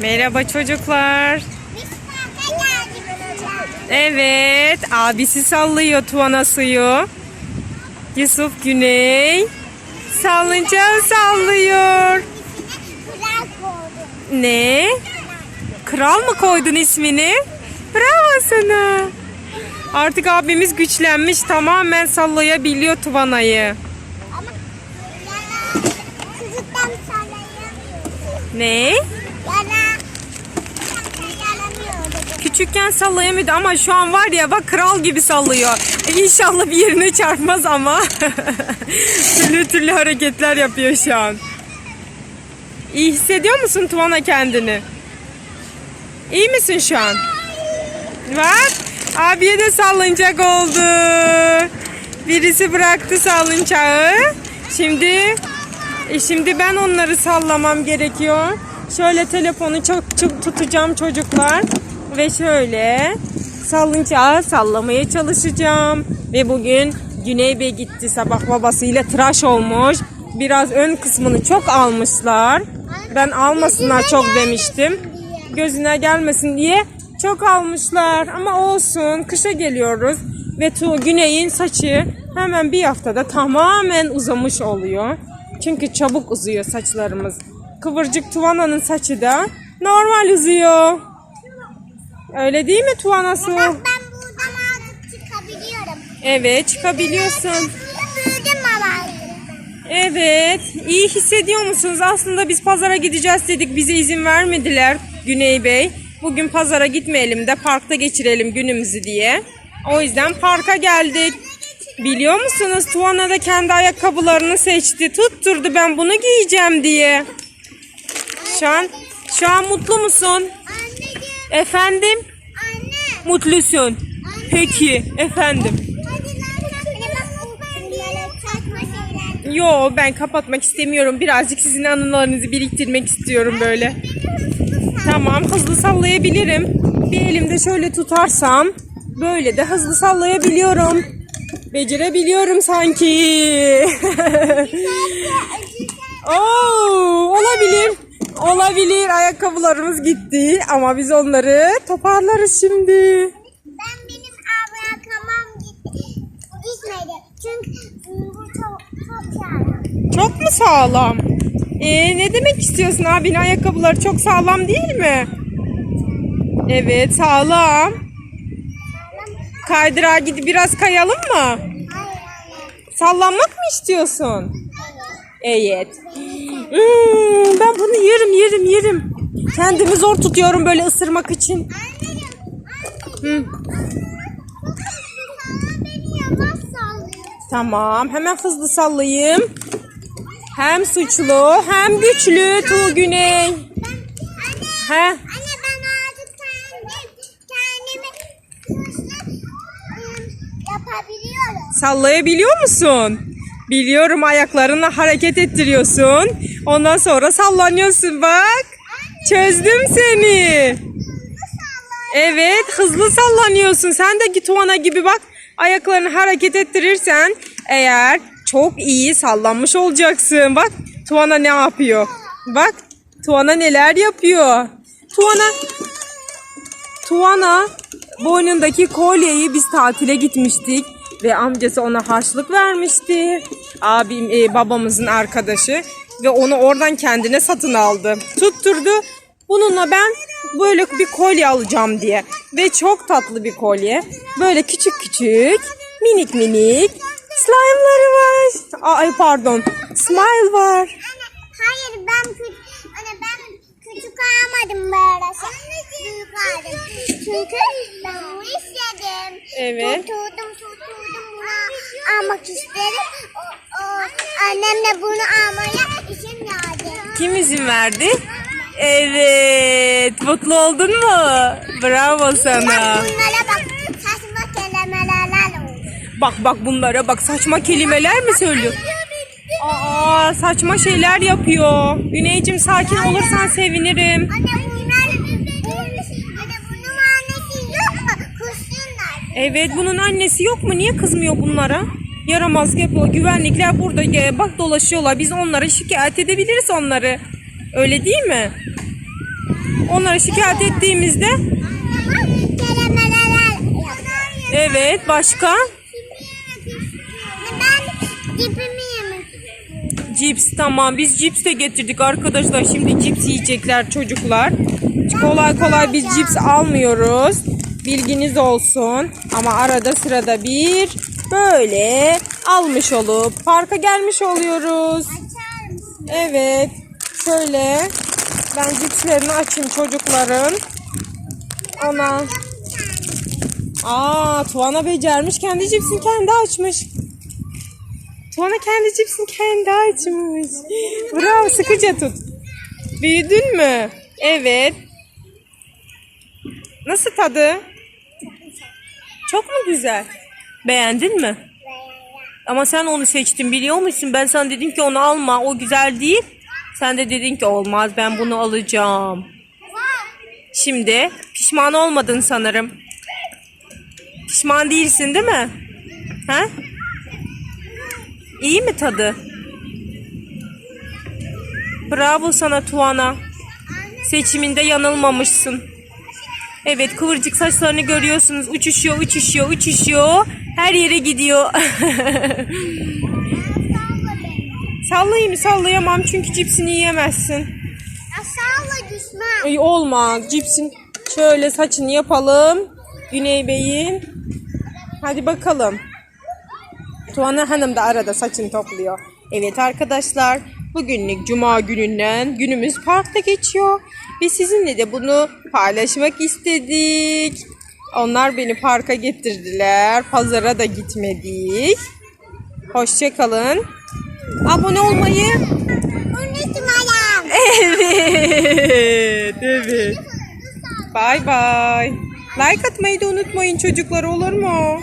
Merhaba çocuklar. Evet, abisi sallıyor Tuana suyu. Yusuf Güney salıncağı sallıyor. Ne? Kral mı koydun ismini? Bravo sana. Artık abimiz güçlenmiş tamamen sallayabiliyor Tuvana'yı. Ne? Sallayamıyor. Küçükken sallayamıyordu ama şu an var ya bak kral gibi sallıyor. E, İnşallah bir yerine çarpmaz ama. türlü türlü hareketler yapıyor şu an. İyi hissediyor musun Tuvana kendini? İyi misin şu an? Bak abiye de sallanacak oldu. Birisi bıraktı salıncağı. Şimdi e şimdi ben onları sallamam gerekiyor. Şöyle telefonu çok tutacağım çocuklar. Ve şöyle salıncağı sallamaya çalışacağım. Ve bugün Güney Bey gitti sabah babasıyla tıraş olmuş. Biraz ön kısmını çok almışlar. Ben almasınlar çok demiştim. Gözüne gelmesin diye çok almışlar. Ama olsun kışa geliyoruz. Ve tu Güney'in saçı hemen bir haftada tamamen uzamış oluyor. Çünkü çabuk uzuyor saçlarımız. Kıvırcık Tuvana'nın saçı da normal uzuyor. Öyle değil mi Tuvana Su? Ben buradan artık çıkabiliyorum. Evet çıkabiliyorsun. Büyüdüm ama. Evet. iyi hissediyor musunuz? Aslında biz pazara gideceğiz dedik. Bize izin vermediler Güney Bey. Bugün pazara gitmeyelim de parkta geçirelim günümüzü diye. O yüzden parka geldik. Biliyor musunuz Tuana da kendi ayakkabılarını seçti. Tutturdu ben bunu giyeceğim diye. Şu an şu an mutlu musun? Efendim? Anne. Mutlusun. Peki efendim. Anne saçma şeyler. Yo ben kapatmak istemiyorum. Birazcık sizin anılarınızı biriktirmek istiyorum böyle. Tamam hızlı sallayabilirim. Bir elimde şöyle tutarsam böyle de hızlı sallayabiliyorum. Becerebiliyorum sanki. Oo, olabilir. Olabilir. Ayakkabılarımız gitti ama biz onları toparlarız şimdi. Ben benim ayakkabım gitti. Gitmedi. Çünkü bu çok çok sağlam. Çok mu sağlam? Ee, ne demek istiyorsun abinin ayakkabıları çok sağlam değil mi? Evet sağlam. Kaydırağa gidip biraz kayalım mı? Sallanmak mı istiyorsun? Evet. Hmm, ben bunu yerim yerim yerim. Kendimi zor tutuyorum böyle ısırmak için. Hı, tamam hemen hızlı sallayayım. Hem suçlu hem güçlü Tuğ Güney. He? Yapabiliyorum. Sallayabiliyor musun? Biliyorum ayaklarınla hareket ettiriyorsun. Ondan sonra sallanıyorsun bak. Çözdüm seni. Evet hızlı sallanıyorsun. Sen de git Tuana gibi bak. Ayaklarını hareket ettirirsen eğer çok iyi sallanmış olacaksın. Bak Tuana ne yapıyor? Bak Tuana neler yapıyor? Tuana Tuana boynundaki kolyeyi biz tatile gitmiştik ve amcası ona harçlık vermişti. Abim e, babamızın arkadaşı ve onu oradan kendine satın aldı. Tutturdu. Bununla ben böyle bir kolye alacağım diye ve çok tatlı bir kolye. Böyle küçük küçük minik minik slime'ları var. Ay pardon. Smile var. Hayır ben küçük, anne ben küçük almadım böyle. Büyük aldım. Çünkü ben bunu istedim. Evet. Tuturdum tuturdum bunu almak istedim. O, o, annem de bunu almaya. Kim izin verdi? Evet. Mutlu oldun mu? Bravo sana. Bak bunlara bak. Saçma kelimeler. Bak bak bunlara bak saçma kelimeler mi söylüyor? Aa saçma şeyler yapıyor. Güneycim sakin olursan sevinirim. Anne. Evet bunun annesi yok mu? Niye kızmıyor bunlara? Yaramaz yapıyor. Güvenlikler burada e, bak dolaşıyorlar. Biz onlara şikayet edebiliriz onları. Öyle değil mi? Onlara şikayet ettiğimizde evet başka cips tamam biz cips de getirdik arkadaşlar. Şimdi cips yiyecekler çocuklar. Kolay kolay biz cips almıyoruz. Bilginiz olsun. Ama arada sırada bir böyle almış olup parka gelmiş oluyoruz. Evet. Şöyle ben cipslerini açayım çocukların. Ana. Aa, Tuana becermiş. Kendi cipsini kendi açmış. Tuana kendi cipsini kendi açmış. Bravo, sıkıca tut. Büyüdün mü? Evet. Nasıl tadı? Çok mu güzel? Beğendin mi? Ama sen onu seçtin biliyor musun? Ben sana dedim ki onu alma o güzel değil. Sen de dedin ki olmaz ben bunu alacağım. Şimdi pişman olmadın sanırım. Pişman değilsin değil mi? Ha? İyi mi tadı? Bravo sana Tuana. Seçiminde yanılmamışsın. Evet kıvırcık saçlarını görüyorsunuz. Uçuşuyor, uçuşuyor, uçuşuyor. Her yere gidiyor. Sallayayım mı? Sallayamam çünkü cipsini yiyemezsin. Aşağıla düşmem. Ay olmaz. Cipsin şöyle saçını yapalım. Güney Bey'in. Hadi bakalım. Tuana Hanım da arada saçını topluyor. Evet arkadaşlar. Bugünlük cuma gününden günümüz parkta geçiyor. Ve sizinle de bunu paylaşmak istedik. Onlar beni parka getirdiler. Pazara da gitmedik. Hoşçakalın. Abone olmayı Unutmayın. Evet, evet. Bye bye. Like atmayı da unutmayın çocuklar olur mu?